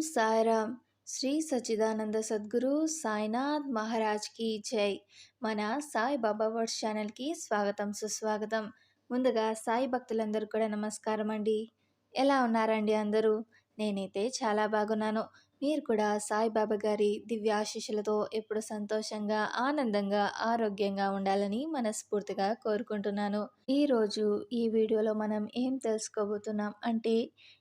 సాయిరామ్ శ్రీ సచ్చిదానంద సద్గురు సాయినాథ్ మహారాజ్కి జై. మన సాయి బాబా వర్డ్స్ ఛానల్కి స్వాగతం సుస్వాగతం. ముందుగా సాయి భక్తులందరూ కూడా నమస్కారం అండి ఎలా ఉన్నారండి అందరూ? నేనైతే చాలా బాగున్నాను. మీరు కూడా సాయిబాబా గారి దివ్య ఆశీస్సులతో ఎప్పుడు సంతోషంగా ఆనందంగా ఆరోగ్యంగా ఉండాలని మనస్ఫూర్తిగా కోరుకుంటున్నాను. ఈరోజు ఈ వీడియోలో మనం ఏం తెలుసుకోబోతున్నాం అంటే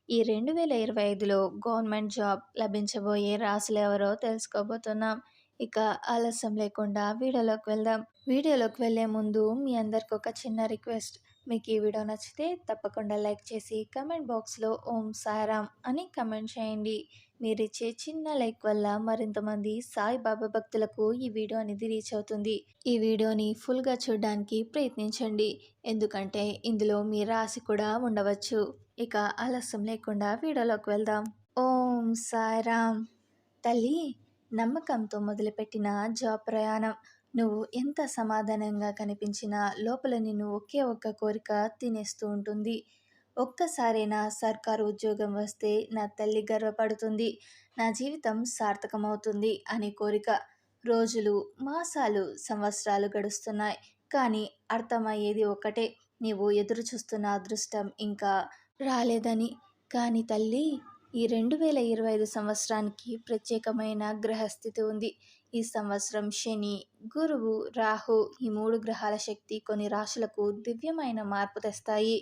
ఈ రెండు వేల ఇరవై ఐదులో గవర్నమెంట్ జాబ్ లభించబోయే రాసులు ఎవరో తెలుసుకోబోతున్నాం. ఇక ఆలస్యం లేకుండా వీడియోలోకి వెళ్దాం. వీడియోలోకి వెళ్ళే ముందు మీ అందరికి ఒక చిన్న రిక్వెస్ట్. మీకు ఈ వీడియో నచ్చితే తప్పకుండా లైక్ చేసి కమెంట్ బాక్స్లో ఓం సారాం అని కమెంట్ చేయండి. మీరు ఇచ్చే చిన్న లైక్ వల్ల మరింతమంది సాయిబాబా భక్తులకు ఈ వీడియో అనేది రీచ్ అవుతుంది. ఈ వీడియోని ఫుల్గా చూడడానికి ప్రయత్నించండి. ఎందుకంటే ఇందులో మీ రాశి కూడా ఉండవచ్చు. ఇక ఆలస్యం లేకుండా వీడియోలోకి వెళ్దాం. ఓం సారాం. తల్లి నమ్మకంతో మొదలుపెట్టిన జాబ్ ప్రయాణం. నువ్వు ఎంత సమాధానంగా కనిపించినా లోపల నిన్ను ఒకే ఒక్క కోరిక తినేస్తూ ఉంటుంది. ఒక్కసారైనా సర్కారు ఉద్యోగం వస్తే నా తల్లి గర్వపడుతుంది. నా జీవితం సార్థకమవుతుంది అనే కోరిక. రోజులు మాసాలు సంవత్సరాలు గడుస్తున్నాయి. కానీ అర్థమయ్యేది ఒక్కటే. నీవు ఎదురు చూస్తున్న అదృష్టం ఇంకా రాలేదని. కానీ తల్లి ఈ రెండు వేల ఇరవై ఐదు సంవత్సరానికి ప్రత్యేకమైన గ్రహస్థితి ఉంది. ఈ సంవత్సరం శని గురువు రాహు ఈ మూడు గ్రహాల శక్తి కొన్ని రాశులకు దివ్యమైన మార్పు తెస్తాయి.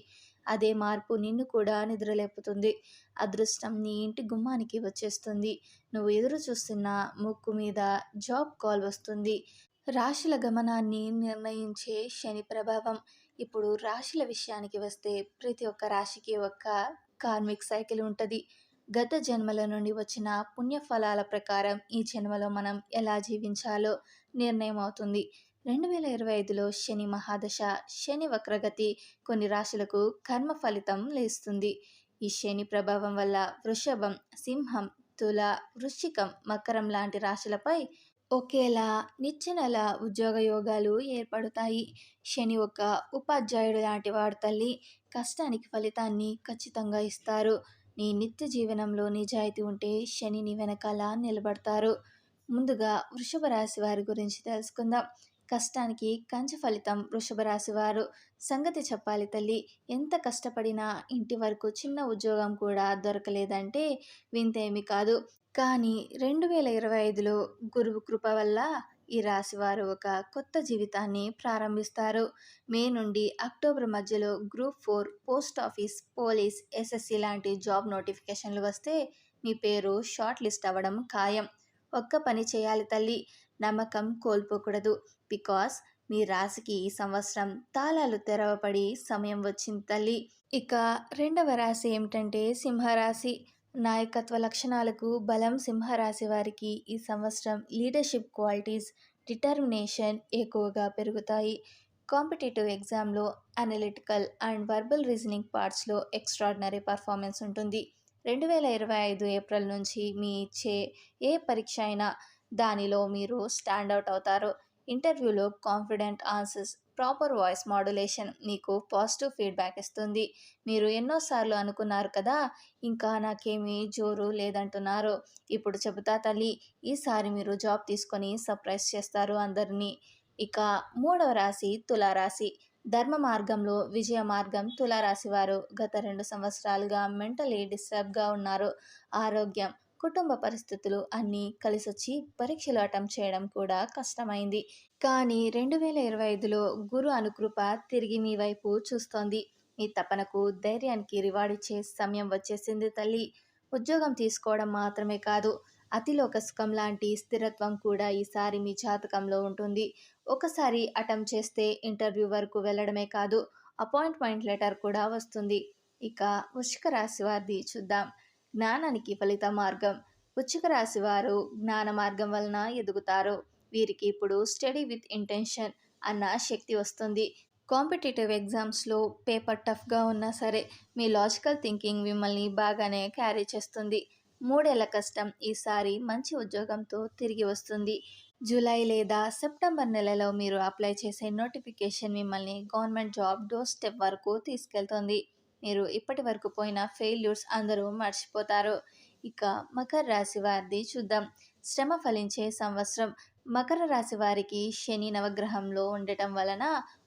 అదే మార్పు నిన్ను కూడా నిద్రలేపుతుంది. అదృష్టం నీ ఇంటి గుమ్మానికి వచ్చేస్తుంది. నువ్వు ఎదురు చూస్తున్న ముక్కు మీద జాబ్ కాల్ వస్తుంది. రాశుల గమనాన్ని నిర్ణయించే శని ప్రభావం. ఇప్పుడు రాశుల విషయానికి వస్తే ప్రతి ఒక్క రాశికి ఒక కార్మిక్ సైకిల్ ఉంటుంది. గత జన్మల నుండి వచ్చిన పుణ్యఫలాల ప్రకారం ఈ జన్మలో మనం ఎలా జీవించాలో నిర్ణయం అవుతుంది. రెండు వేల ఇరవై ఐదులో శని మహాదశ శని వక్రగతి కొన్ని రాశులకు కర్మ ఫలితం లేస్తుంది. ఈ శని ప్రభావం వల్ల వృషభం సింహం తుల వృశ్చికం మకరం లాంటి రాశులపై ఒకేలా నిచ్చెనల ఉద్యోగ యోగాలు ఏర్పడతాయి. శని ఒక ఉపాధ్యాయుడు లాంటి వాడు తల్లి కష్టానికి ఫలితాన్ని ఖచ్చితంగా ఇస్తారు. నీ నిత్య జీవనంలో నిజాయితీ ఉంటే శని నీ వెనకాల నిలబడతారు. ముందుగా వృషభ రాశి వారి గురించి తెలుసుకుందాం. కష్టానికి కంచ ఫలితం వృషభ రాశి వారు. సంగతి చెప్పాలి తల్లి. ఎంత కష్టపడినా ఇంటి వరకు చిన్న ఉద్యోగం కూడా దొరకలేదంటే వింతేమీ కాదు. కానీ రెండు వేల ఇరవై ఐదులో గురువు కృప వల్ల ఈ రాశివారు ఒక కొత్త జీవితాన్ని ప్రారంభిస్తారు. మే నుండి అక్టోబర్ మధ్యలో group four post office police SSC లాంటి జాబ్ నోటిఫికేషన్లు వస్తే మీ పేరు షార్ట్ లిస్ట్ అవ్వడం ఖాయం. ఒక్క పని చేయాలి తల్లి నమ్మకం కోల్పోకూడదు. బికాస్ మీ రాశికి ఈ సంవత్సరం తాళాలు తెరవబడి సమయం వచ్చింది తల్లి. ఇక రెండవ రాశి ఏమిటంటే సింహరాశి. నాయకత్వ లక్షణాలకు బలం సింహరాశి వారికి ఈ సంవత్సరం లీడర్షిప్ క్వాలిటీస్ డిటర్మినేషన్ ఎక్కువగా పెరుగుతాయి. కాంపిటేటివ్ ఎగ్జామ్లో అనలిటికల్ అండ్ వర్బల్ రీజనింగ్ పార్ట్స్లో ఎక్స్ట్రాడినరీ పర్ఫార్మెన్స్ ఉంటుంది. రెండు వేల ఇరవై ఐదు ఏప్రిల్ నుంచి మీ ఇచ్చే ఏ పరీక్ష అయినా దానిలో మీరు స్టాండౌట్ అవుతారు. ఇంటర్వ్యూలో confident answers proper voice modulation మీకు పాజిటివ్ ఫీడ్బ్యాక్ ఇస్తుంది. మీరు ఎన్నోసార్లు అనుకున్నారు కదా ఇంకా నాకేమీ జోరు లేదంటున్నారు. ఇప్పుడు చెబుతా తల్లి ఈసారి మీరు జాబ్ తీసుకొని సర్ప్రైజ్ చేస్తారు అందరినీ. ఇక మూడవ రాశి తులారాశి. ధర్మ మార్గంలో విజయ మార్గం తులారాశి వారు గత రెండు సంవత్సరాలుగా మెంటలీ డిస్టర్బ్గా ఉన్నారు. ఆరోగ్యం కుటుంబ పరిస్థితులు అన్నీ కలిసొచ్చి పరీక్షలు అటెంప్ట్ చేయడం కూడా కష్టమైంది. కానీ రెండు వేల ఇరవై ఐదులో గురు అనుకృప తిరిగి మీ వైపు చూస్తోంది. మీ తపనకు ధైర్యానికి రివార్డ్ ఇచ్చే సమయం వచ్చేసింది తల్లి. ఉద్యోగం తీసుకోవడం మాత్రమే కాదు అతిలోక సుఖం లాంటి స్థిరత్వం కూడా ఈసారి మీ జాతకంలో ఉంటుంది. ఒకసారి అటెంప్ట్ చేస్తే ఇంటర్వ్యూ వరకు వెళ్ళడమే కాదు అపాయింట్మెంట్ లెటర్ కూడా వస్తుంది. ఇక వృషిక రాశి వారిది చూద్దాం. జ్ఞానానికి ఫలిత మార్గం వృచ్చిక రాశి వారు జ్ఞాన మార్గం వలన ఎదుగుతారు. వీరికి ఇప్పుడు స్టడీ విత్ ఇంటెన్షన్ అన్న శక్తి వస్తుంది. కాంపిటేటివ్ ఎగ్జామ్స్లో పేపర్ టఫ్గా ఉన్నా సరే మీ లాజికల్ థింకింగ్ మిమ్మల్ని బాగానే క్యారీ చేస్తుంది. మూడేళ్ళ కష్టం ఈసారి మంచి ఉద్యోగంతో తిరిగి వస్తుంది. జూలై లేదా సెప్టెంబర్ నెలలో మీరు అప్లై చేసే నోటిఫికేషన్ మిమ్మల్ని గవర్నమెంట్ జాబ్ డోర్ స్టెప్ వరకు తీసుకెళ్తుంది. మీరు ఇప్పటి వరకు పోయిన ఫెయిల్యూర్స్ అందరూ మర్చిపోతారు. ఇక మకర రాశి వారిది చూద్దాం. శ్రమ ఫలించే సంవత్సరం. మకర రాశి వారికి శని నవగ్రహంలో ఉండటం వలన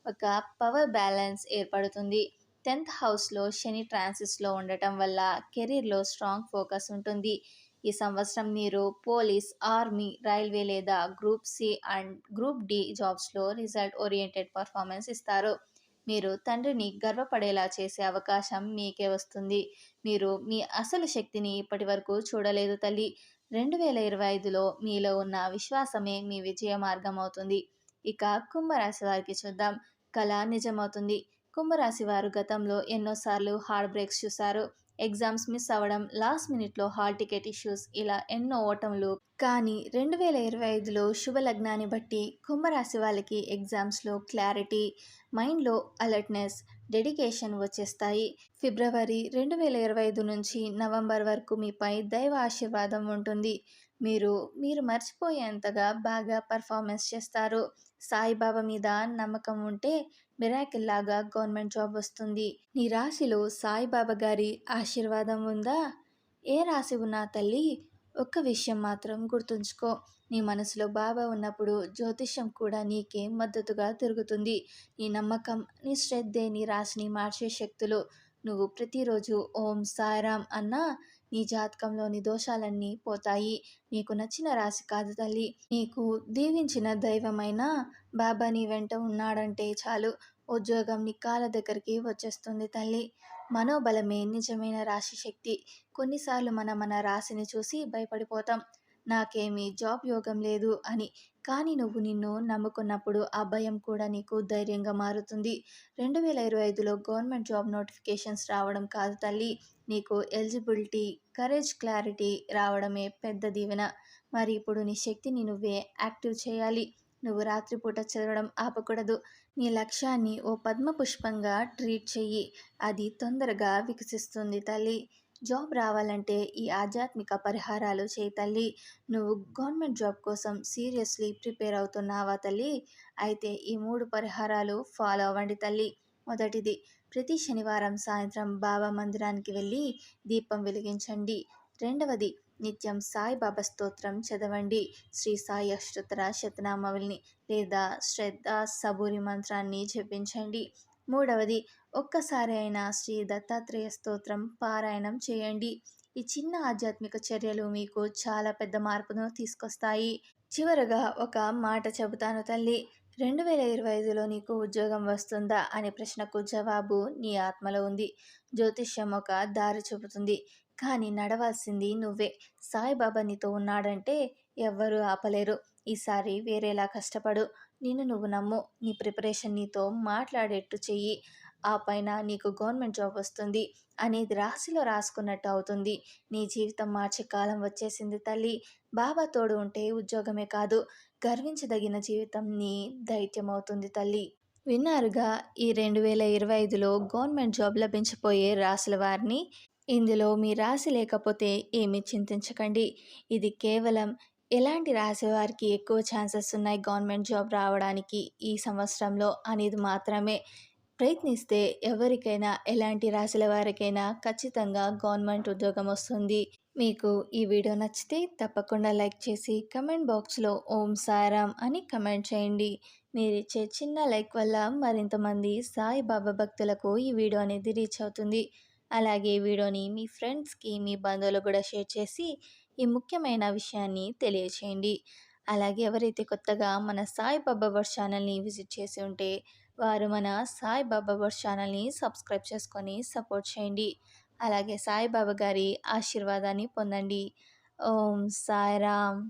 ఒక పవర్ బ్యాలెన్స్ ఏర్పడుతుంది. టెన్త్ హౌస్లో శని ట్రాన్సిస్లో ఉండటం వల్ల కెరీర్లో స్ట్రాంగ్ ఫోకస్ ఉంటుంది. ఈ సంవత్సరం మీరు పోలీస్ ఆర్మీ రైల్వే లేదా group C and group D జాబ్స్లో result oriented performance ఇస్తారు. మీరు తండ్రిని గర్వపడేలా చేసే అవకాశం మీకే వస్తుంది. మీరు మీ అసలు శక్తిని ఇప్పటి వరకు చూడలేదు తల్లి. రెండు వేల ఇరవై ఐదులో మీలో ఉన్న విశ్వాసమే మీ విజయ మార్గం అవుతుంది. ఇక కుంభరాశి వారికి చూద్దాం. కళ నిజమవుతుంది. కుంభరాశి వారు గతంలో ఎన్నోసార్లు హార్డ్ బ్రేక్స్ చూశారు. ఎగ్జామ్స్ మిస్ అవ్వడం లాస్ట్ మినిట్లో హాల్ టికెట్ ఇష్యూస్ ఇలా ఎన్నో ఓటములు. కానీ రెండు వేల ఇరవై ఐదులో శుభ లగ్నాన్ని బట్టి కుంభరాశి వాళ్ళకి ఎగ్జామ్స్లో క్లారిటీ మైండ్లో అలర్ట్నెస్ డెడికేషన్ వచ్చేస్తాయి. ఫిబ్రవరి రెండు వేల ఇరవై ఐదు నుంచి నవంబర్ వరకు మీపై దైవ ఆశీర్వాదం ఉంటుంది. మీరు మీరు మర్చిపోయేంతగా బాగా పర్ఫార్మెన్స్ చేస్తారు. సాయిబాబా మీద నమ్మకం ఉంటే మిరాకిల్ లాగా గవర్నమెంట్ జాబ్ వస్తుంది. నీ రాశిలో సాయిబాబా గారి ఆశీర్వాదం ఉందా? ఏ రాశి ఉన్నా తల్లి ఒక్క విషయం మాత్రం గుర్తుంచుకో. నీ మనసులో బాబా ఉన్నప్పుడు జ్యోతిష్యం కూడా నీకే మద్దతుగా తిరుగుతుంది. నీ నమ్మకం నీ శ్రద్ధే నీ రాశిని మార్చే శక్తులు. నువ్వు ప్రతిరోజు ఓం సాయిరామ్ అన్నా నీ జాతకంలోని దోషాలన్నీ పోతాయి. నీకు నచ్చిన రాశి కాదు తల్లి. నీకు దీవించిన దైవమైన బాబా నీ వెంట ఉన్నాడంటే చాలు. ఉద్యోగం నీ కాళ్ళ దగ్గరికి వచ్చేస్తుంది తల్లి. మనోబలమే నిజమైన రాశి శక్తి. కొన్నిసార్లు మనం మన రాశిని చూసి భయపడిపోతాం. నాకేమీ జాబ్ యోగం లేదు అని కానీ నువ్వు నిన్ను నమ్ముకున్నప్పుడు ఆ భయం కూడా నీకు ధైర్యంగా మారుతుంది. రెండు వేల ఇరవై ఐదులో గవర్నమెంట్ జాబ్ నోటిఫికేషన్స్ రావడం కాదు తల్లి. నీకు ఎలిజిబిలిటీ కరేజ్ క్లారిటీ రావడమే పెద్ద దీవెన. మరి ఇప్పుడు నీ శక్తిని నువ్వే యాక్టివ్ చేయాలి. నువ్వు రాత్రిపూట చదవడం ఆపకూడదు. నీ లక్ష్యాన్ని ఓ పద్మ పుష్పంగా ట్రీట్ చెయ్యి. అది తొందరగా వికసిస్తుంది తల్లి. జాబ్ రావాలంటే ఈ ఆధ్యాత్మిక పరిహారాలు చేయి తల్లి. నువ్వు గవర్నమెంట్ జాబ్ కోసం సీరియస్లీ ప్రిపేర్ అవుతున్నావా తల్లి? అయితే ఈ మూడు పరిహారాలు ఫాలో అవ్వండి తల్లి. మొదటిది ప్రతి శనివారం సాయంత్రం బాబా మందిరానికి వెళ్ళి దీపం వెలిగించండి. రెండవది నిత్యం సాయిబాబా స్తోత్రం చదవండి. శ్రీ సాయి అష్టోత్తర శతనామవుల్ని లేదా శ్రద్ధ సబూరి మంత్రాన్ని జపించండి. మూడవది ఒక్కసారి అయినా శ్రీ దత్తాత్రేయ స్తోత్రం పారాయణం చేయండి. ఈ చిన్న ఆధ్యాత్మిక చర్యలు మీకు చాలా పెద్ద మార్పును తీసుకొస్తాయి. చివరగా ఒక మాట చెబుతాను తల్లి. రెండు వేల ఇరవై ఐదులో నీకు ఉద్యోగం వస్తుందా అనే ప్రశ్నకు జవాబు నీ ఆత్మలో ఉంది. జ్యోతిష్యం ఒక దారి చూపుతుంది. కానీ నడవాల్సింది నువ్వే. సాయిబాబా నీతో ఉన్నాడంటే ఎవ్వరూ ఆపలేరు. ఈసారి వేరేలా కష్టపడు. నిన్ను నువ్వు నమ్ము. నీ ప్రిపరేషన్ నీతో మాట్లాడేట్టు చెయ్యి. ఆ పైన నీకు గవర్నమెంట్ జాబ్ వస్తుంది. అనేది రాశిలో రాసుకున్నట్టు అవుతుంది. నీ జీవితం మార్చే కాలం వచ్చేసింది తల్లి. బాబా తోడు ఉంటే ఉద్యోగమే కాదు. గర్వించదగిన జీవితం నీ దైత్యం అవుతుంది తల్లి. విన్నారుగా ఈ రెండు వేల ఇరవై ఐదులో గవర్నమెంట్ జాబ్ లభించబోయే రాసుల వారిని ఇందులో మీ రాశి లేకపోతే ఏమీ చింతించకండి. ఇది కేవలం ఎలాంటి రాసేవారికి ఎక్కువ ఛాన్సెస్ ఉన్నాయి గవర్నమెంట్ జాబ్ రావడానికి ఈ సంవత్సరంలో అనేది మాత్రమే ప్రయత్నిస్తే ఎవరికైనా ఎలాంటి రాశుల వారికైనా ఖచ్చితంగా గవర్నమెంట్ ఉద్యోగం వస్తుంది. మీకు ఈ వీడియో నచ్చితే తప్పకుండా లైక్ చేసి కమెంట్ బాక్స్లో ఓం సారాం అని కమెంట్ చేయండి. మీరు ఇచ్చే చిన్న లైక్ వల్ల మరింతమంది సాయి బాబా భక్తులకు ఈ వీడియో అనేది రీచ్ అవుతుంది. అలాగే ఈ వీడియోని మీ ఫ్రెండ్స్కి మీ బంధువులు కూడా షేర్ చేసి ఈ ముఖ్యమైన విషయాన్ని తెలియచేయండి. అలాగే ఎవరైతే కొత్తగా మన సాయి బాబా ఛానల్ని విజిట్ చేసి ఉంటే వారు మన సాయి బాబా ఛానల్ని సబ్స్క్రైబ్ చేసుకొని సపోర్ట్ చేయండి. అలాగే సాయిబాబా గారి ఆశీర్వాదాన్ని పొందండి. ఓం సాయిరామ్